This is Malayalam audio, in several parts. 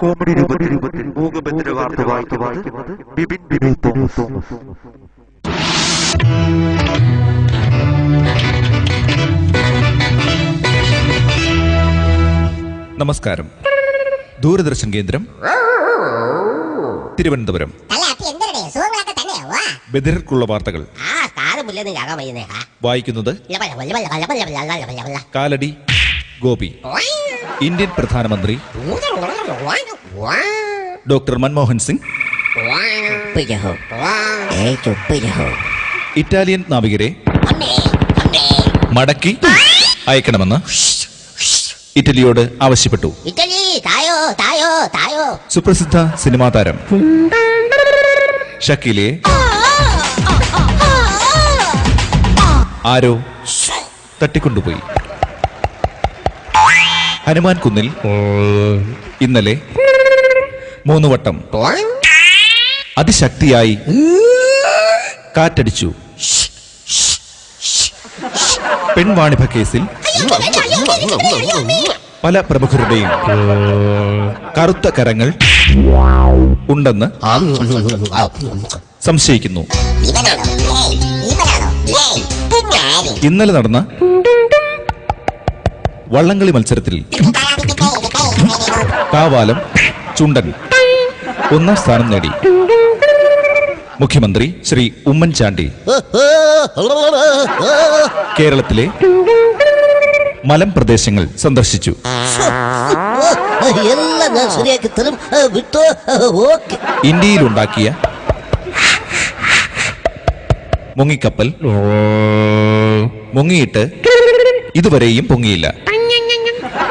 കോമഡി രൂപത്തിൽ രൂപത്തിൽ ഭൂകമ്പത്തിന്റെ വാർത്ത വായിക്കുന്നത് ബിബിൻ ബിബിൻ തോമസ്. നമസ്കാരം. ദൂരദർശൻ കേന്ദ്രം തിരുവനന്തപുരം. വാ. വാർത്തകൾ. വായിക്കുന്നത്. കാലടി ഗോപി. ഇന്ത്യൻ പ്രധാനമന്ത്രി ഡോക്ടർ മൻമോഹൻ സിംഗ്. ഇറ്റാലിയൻ നാവികരെ. മടക്കി അയക്കണമെന്ന് ഇറ്റലിയോട് ആവശ്യപ്പെട്ടു സുപ്രസിദ്ധ സിനിമാ താരം ഷക്കീലെ ആരോ തട്ടിക്കൊണ്ടുപോയി ഹനുമാൻ കുന്നിൽ ഇന്നലെ മൂന്ന് വട്ടം അതിശക്തിയായി കാറ്റടിച്ചു പെൺവാണിഭ കേസിൽ പല പ്രമുഖരുടെയും കറുത്ത കരങ്ങൾ ഉണ്ടെന്ന് സംശയിക്കുന്നു? ഇന്നലെ നടന്ന വള്ളംകളി മത്സരത്തിൽ കാവാലം ചുണ്ടൻ ഒന്നാം സ്ഥാനം നേടി. മുഖ്യമന്ത്രി ശ്രീ ഉമ്മൻചാണ്ടി. കേരളത്തിലെ മലമ്പ്രദേശങ്ങൾ സന്ദർശിച്ചു. എല്ലാം ഞാൻ ശരിയാക്കി തരും. വിട്ടോ? ഓക്കെ. ഇന്ത്യയിലുണ്ടാക്കിയ മുങ്ങിക്കപ്പൽ. മുങ്ങിയിട്ട് ഇതുവരെയും പൊങ്ങിയില്ല.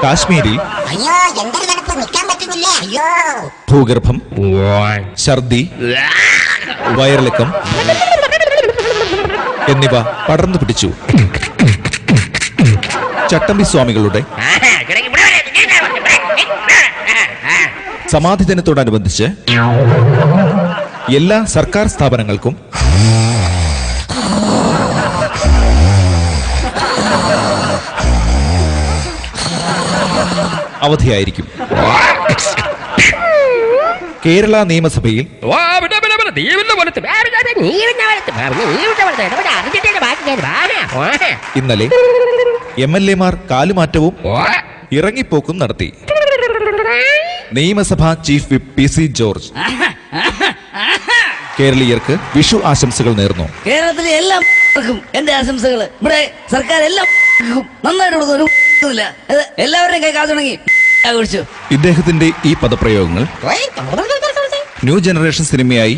കാശ്മീരിൽ അയ്യോ എന്തൊരു തണുപ്പ്. നിൽക്കാൻ പറ്റുന്നില്ല അയ്യോ. ഭൂഗർഭം ഛർദി വയറിളക്കം എന്നിവ പടർന്നു പിടിച്ചു. ചട്ടമ്പി സ്വാമികളുടെ സമാധി ദിനത്തോടനുബന്ധിച്ച് എല്ലാ സർക്കാർ സ്ഥാപനങ്ങൾക്കും അവധിയായിരിക്കും. കേരള നിയമസഭയിൽ ഇന്നലെ എം എൽ എമാർ കാലുമാറ്റവും ഇറങ്ങിപ്പോക്കും നടത്തി. നിയമസഭാ chief whip P C George. കേരളീയർക്ക് വിഷു ആശംസകൾ നേർന്നു. കേരളത്തിലെ എല്ലാ എന്റെ ആശംസകൾ ഇവിടെ സർക്കാർ എല്ലാം നന്നായിട്ട് എല്ലാവരുടെയും കൈ കാത്തു തുടങ്ങി. ആഘോഷിച്ചു ഇദ്ദേഹത്തിന്റെ ഈ പദപ്രയോഗങ്ങൾ ന്യൂ ജനറേഷൻ സിനിമയായി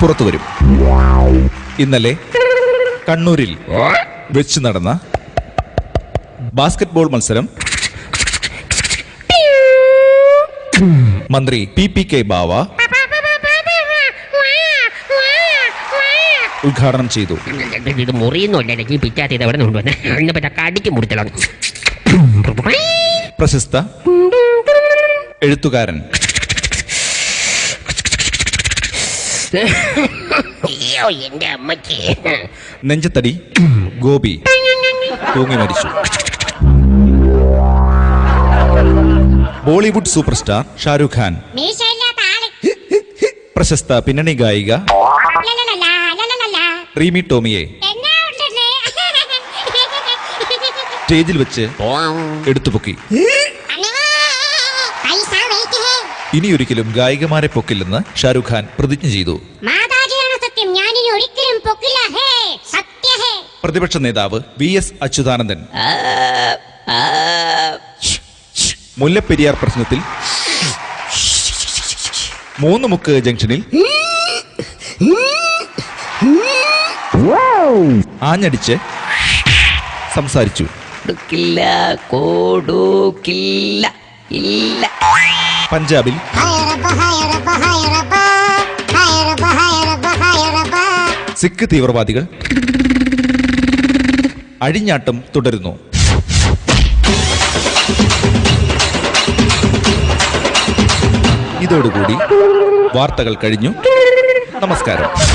പുറത്തുവരും ഇന്നലെ കണ്ണൂരിൽ വെച്ച് നടന്ന ബാസ്കറ്റ്ബോൾ മത്സരം മന്ത്രി പി പി കെ ബാവ ഉദ്ഘാടനം ചെയ്തു. ഇത് പിറ്റാത്തി എവിടെ കൊണ്ടുവന്നെ? കടിക്ക് പ്രശസ്ത എഴുത്തുകാരൻ. എന്റെ നെഞ്ചത്തടി ഗോപി തൂങ്ങി മരിച്ചു. Bollywood super star Shah Rukh Khan. ആൾ പ്രശസ്ത പിന്നണി ഗായിക. റീമി ടോമിയെ? സ്റ്റേജിൽ വെച്ച് എടുത്തു പൊക്കി. ഇനി ഒരിക്കലും ഇനിയൊരിക്കലും ഗായികമാരെ പൊക്കില്ലെന്ന് ഷാരൂഖ് ഖാൻ പ്രതിജ്ഞ ചെയ്തു. പ്രതിപക്ഷ നേതാവ് വി എസ് അച്യുതാനന്ദൻ. മുല്ലപ്പെരിയാർ പ്രശ്നത്തിൽ മൂന്ന് മുക്ക് ജംഗ്ഷനിൽ ആഞ്ഞടിച്ച് സംസാരിച്ചു. പഞ്ചാബിൽ സിഖ് തീവ്രവാദികൾ അഴിഞ്ഞാട്ടം തുടരുന്നു. ഇതോടുകൂടി വാർത്തകൾ കഴിഞ്ഞു. നമസ്കാരം.